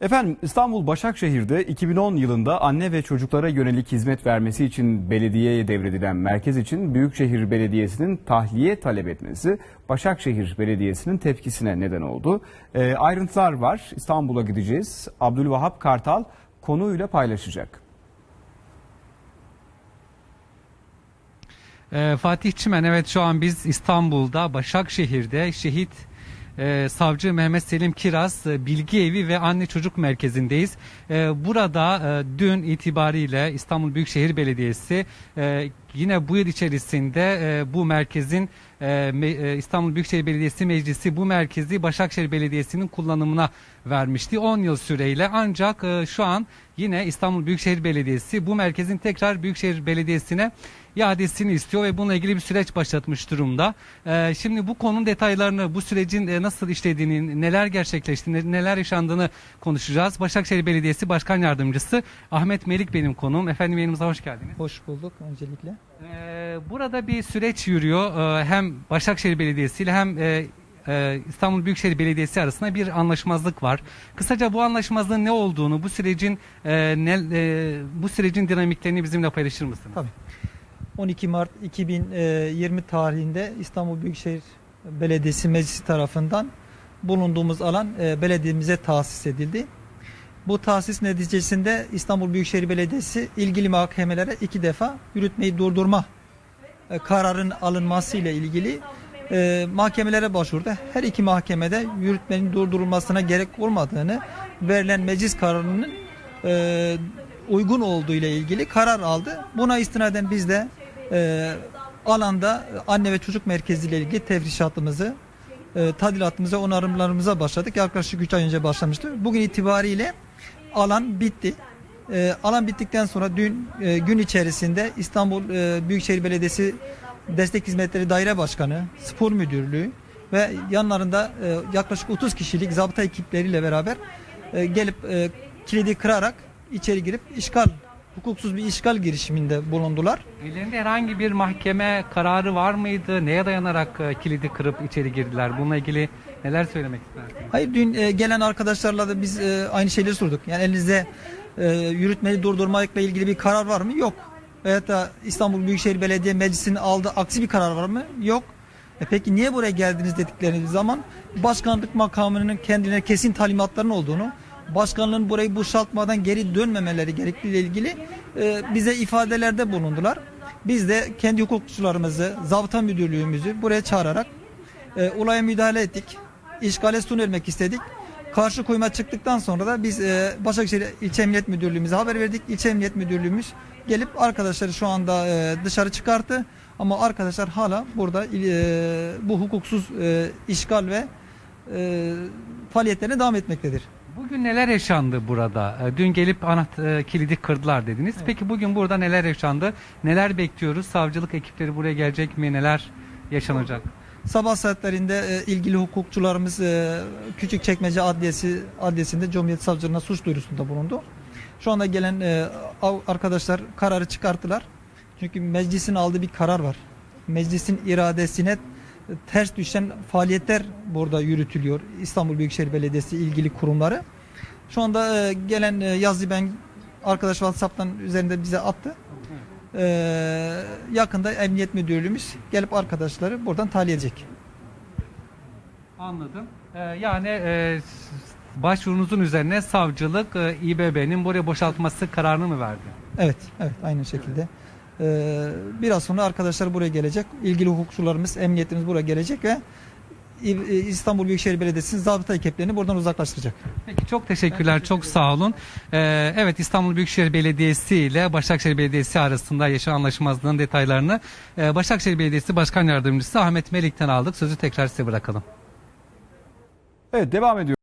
Efendim İstanbul Başakşehir'de 2010 yılında anne ve çocuklara yönelik hizmet vermesi için belediyeye devredilen merkez için Büyükşehir Belediyesi'nin tahliye talep etmesi Başakşehir Belediyesi'nin tepkisine neden oldu. Ee, ayrıntılar var. İstanbul'a gideceğiz. Abdülvahap Kartal konuyla paylaşacak. Ee, Fatih Çimen evet şu an biz İstanbul'da Başakşehir'de şehit e, savcı Mehmet Selim Kiraz e, Bilgi Evi ve Anne Çocuk Merkezi'ndeyiz. E, burada e, dün itibariyle İstanbul Büyükşehir Belediyesi e, yine bu yıl içerisinde e, bu merkezin e, me- e, İstanbul Büyükşehir Belediyesi Meclisi bu merkezi Başakşehir Belediyesi'nin kullanımına vermişti 10 yıl süreyle ancak e, şu an yine İstanbul Büyükşehir Belediyesi bu merkezin tekrar Büyükşehir Belediyesi'ne iadesini istiyor ve bununla ilgili bir süreç başlatmış durumda. Ee, şimdi bu konunun detaylarını, bu sürecin e, nasıl işlediğini, neler gerçekleştiğini, neler yaşandığını konuşacağız. Başakşehir Belediyesi Başkan Yardımcısı Ahmet Melik benim konuğum. Efendim yayınımıza hoş geldiniz. Hoş bulduk öncelikle. Ee, burada bir süreç yürüyor. Ee, hem Başakşehir Belediyesi ile hem e, e, İstanbul Büyükşehir Belediyesi arasında bir anlaşmazlık var. Kısaca bu anlaşmazlığın ne olduğunu, bu sürecin e, ne, bu sürecin dinamiklerini bizimle paylaşır mısınız? Tabii. 12 Mart 2020 tarihinde İstanbul Büyükşehir Belediyesi Meclisi tarafından bulunduğumuz alan e, belediyemize tahsis edildi. Bu tahsis neticesinde İstanbul Büyükşehir Belediyesi ilgili mahkemelere iki defa yürütmeyi durdurma e, kararın alınması ile ilgili e, mahkemelere başvurdu. Her iki mahkemede yürütmenin durdurulmasına gerek olmadığını verilen meclis kararının e, uygun olduğu ile ilgili karar aldı. Buna istinaden biz de alanda anne ve çocuk merkezi ile ilgili tefrişatımızı e, tadilatımıza, onarımlarımıza başladık. Yaklaşık 3 ay önce başlamıştı. Bugün itibariyle alan bitti. E, alan bittikten sonra dün e, gün içerisinde İstanbul e, Büyükşehir Belediyesi Destek Hizmetleri Daire Başkanı, Spor Müdürlüğü ve yanlarında e, yaklaşık 30 kişilik zabıta ekipleriyle beraber e, gelip e, kilidi kırarak içeri girip işgal, hukuksuz bir işgal girişiminde bulundular. Ellerinde herhangi bir mahkeme kararı var mıydı? Neye dayanarak e, kilidi kırıp içeri girdiler? Bununla ilgili neler söylemek istersiniz? Hayır dün e, gelen arkadaşlarla da biz e, aynı şeyleri sorduk. Yani elinizde e, yürütmeyi durdurmakla ilgili bir karar var mı? Yok. Veyahut da İstanbul Büyükşehir Belediye Meclisi'nin aldığı aksi bir karar var mı? Yok. E peki niye buraya geldiniz dedikleri zaman başkanlık makamının kendine kesin talimatların olduğunu, başkanlığın burayı boşaltmadan geri dönmemeleri gerektiğiyle ilgili e, bize ifadelerde bulundular. Biz de kendi hukukçularımızı, zabıta müdürlüğümüzü buraya çağırarak e, olaya müdahale ettik. İşgale son vermek istedik. Karşı koyma çıktıktan sonra da biz e, Başakşehir İlçe Emniyet Müdürlüğümüze haber verdik. İlçe Emniyet Müdürlüğümüz gelip arkadaşları şu anda e, dışarı çıkarttı. Ama arkadaşlar hala burada e, bu hukuksuz e, işgal ve e, faaliyetlerine devam etmektedir. Bugün neler yaşandı burada? E, Dün gelip anaht e, kilidi kırdılar dediniz. Peki bugün burada neler yaşandı? Neler bekliyoruz? Savcılık ekipleri buraya gelecek mi? Neler yaşanacak? Sabah saatlerinde e, ilgili hukukçularımız e, Küçükçekmece Adliyesi Adliyesi'nde Cumhuriyet Savcılığına suç duyurusunda bulundu. Şu anda gelen e, arkadaşlar kararı çıkarttılar. Çünkü meclisin aldığı bir karar var. Meclisin iradesine ters düşen faaliyetler burada yürütülüyor. İstanbul Büyükşehir Belediyesi ilgili kurumları. Şu anda e, gelen e, yazı ben arkadaş WhatsApp'tan üzerinde bize attı. Ee, yakında Emniyet Müdürlüğümüz gelip arkadaşları buradan tahliye edecek. Anladım. E, yani e, başvurunuzun üzerine savcılık e, İBB'nin buraya boşaltması kararını mı verdi? Evet, evet aynı şekilde. Ee, biraz sonra arkadaşlar buraya gelecek. İlgili hukukçularımız, emniyetimiz buraya gelecek ve İstanbul Büyükşehir Belediyesi'nin zabıta ekiplerini buradan uzaklaştıracak. Peki çok teşekkürler, çok sağ olun. Ee, evet İstanbul Büyükşehir Belediyesi ile Başakşehir Belediyesi arasında yaşanan anlaşmazlığın detaylarını e, Başakşehir Belediyesi Başkan Yardımcısı Ahmet Melik'ten aldık. Sözü tekrar size bırakalım. Evet devam ediyoruz.